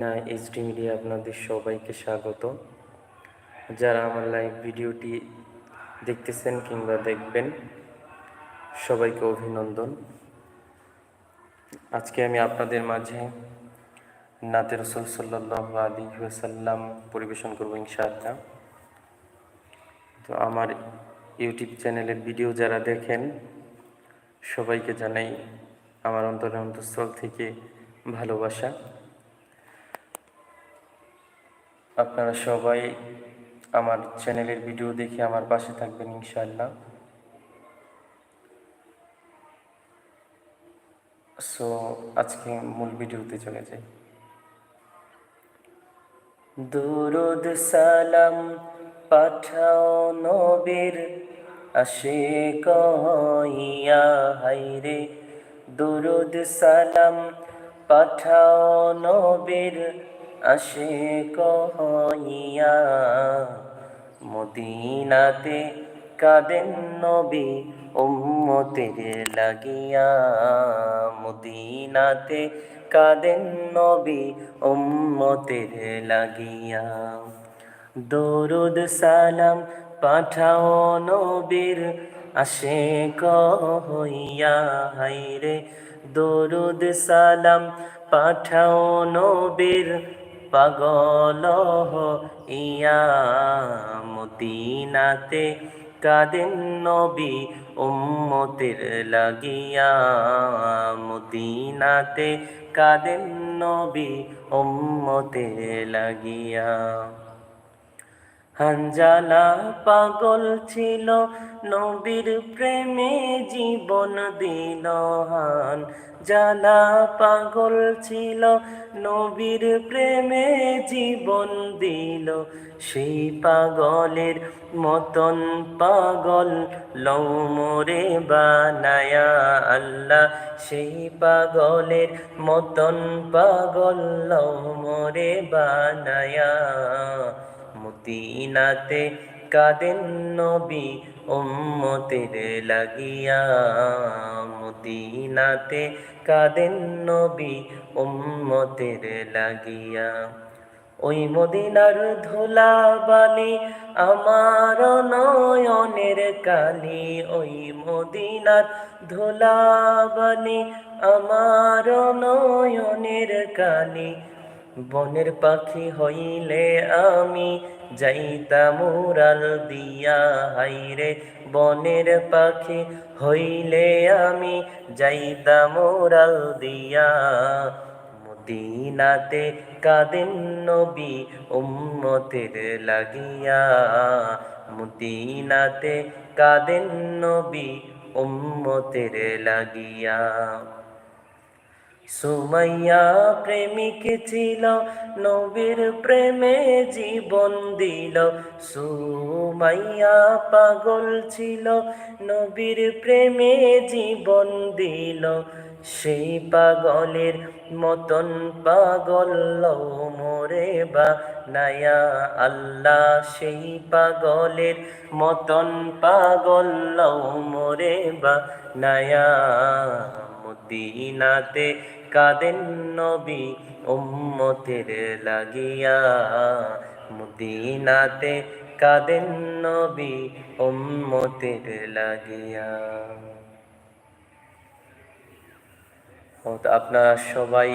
না HD media আপনাদের সবাইকে স্বাগত। যারা আমার লাইভ ভিডিওটি দেখতেছেন কিংবা দেখবেন, সবাইকে অভিনন্দন। আজকে আমি আপনাদের মাঝে নাতে রসুল সাল্লাহ আলী সাল্লাম পরিবেশন করব ইনশাআল্লাহ। তো আমার ইউটিউব চ্যানেলের ভিডিও যারা দেখেন, সবাইকে জানাই আমার অন্তরের অন্তঃস্থল থেকে ভালোবাসা। আপনারা সবাই আমার চ্যানেলের ভিডিও দেখে আমার পাশে থাকবেন, ইনশাআল্লাহ। সো আজকে মূল ভিডিওতে চলে যাই। দুরুদ সালাম পাঠাও নবীর আসে কইয়া হাইরে দুরুদ সালাম পাঠাও নবীর আসে কহিয়া মদিনাতে কাদেন নবী উম্মতের লাগিয়া। মদিনাতে কাদেন নবী উম্মতের লাগিয়া। দরুদ সালাম পাঠাও নবীর আসে কহিয়া হাইরে দরুদ সালাম পাঠাও নবীর পাগল ইয়া মদিনাতে কাদেন নবী উম্মতের লাগিয়া মদিনাতে কাদেন নবী উম্মতের লাগিয়া হানজালা পাগল ছিল, নবীর প্রেমে জীবন দিল হান। জালা পাগল ছিল, নবীর প্রেমে জীবন দিল। সেই পাগলের মতন পাগল লৌমরে বানায়া আল্লাহ। সেই পাগলের মতন পাগল লৌমরে বানায়া মদিনাতে কাদেন নবী উম্মতের লাগিয়া। মদিনাতে কাদেন নবী উম্মতের লাগিয়া। ওই মদিনার ধোলা বালি আমার নয়নের কালি। ওই মদিনার ধোলা বালি আমার নয়নের কালি। বনের পাখি হইলে আমি যাইতাম উড়াল দিয়া। হাইরে বনের পাখি হইলে আমি যাইতাম উড়াল দিয়া। মদিনাতে কাদেন নবী উম্মতের লাগিয়া। মদিনাতে কাদেন নবী উম্মতের লাগিয়া। সুমাইয়া প্রেমিক ছিল, নবীর প্রেমে জীবন দিল। সুমাইয়া পাগল ছিল, নবীর প্রেমে জীবন দিল। সেই পাগলের মতন পাগল মোরে বা নায়া আল্লাহ। সেই পাগলের মতন পাগল মোরে বা নায়া। মদিনাতে কাদেন নবী উম্মতের লাগিয়া। মুদিনাতে কাদেন নবী উম্মতের লাগিয়া। আপনারা সবাই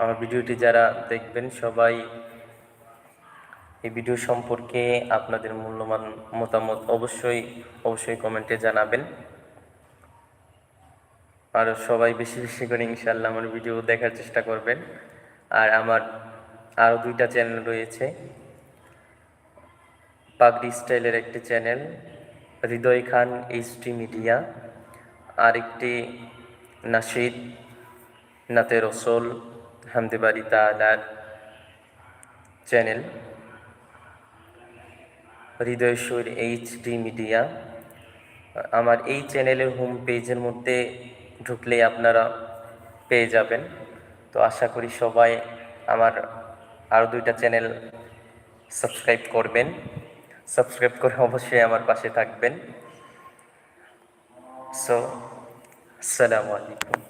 আমার ভিডিওটি যারা দেখবেন সবাই এই ভিডিও সম্পর্কে আপনাদের মূল্যবান মতামত অবশ্যই অবশ্যই কমেন্টে জানাবেন। আর সবাই বেশি বেশি করে ইনশাল্লাহ আমার ভিডিও দেখার চেষ্টা করবেন। আর আমার আরও দুইটা চ্যানেল রয়েছে। পাগড়ি স্টাইলের একটি channel Hriday Khan HT media আর একটি নাসিদ নাতে রসল হামদেবাড়ি তালার চ্যানেল হৃদয়শ্বর এইচডি মিডিয়া আমার এই চ্যানেলের হোম পেজের মধ্যে ঢুকলে আপনারা পেয়ে যাবেন। তো আশা করি সবাই আমার আরও দুইটা চ্যানেল সাবস্ক্রাইব করবেন। সাবস্ক্রাইব করে অবশ্যই আমার পাশে থাকবেন। সো আসসালামু আলাইকুম।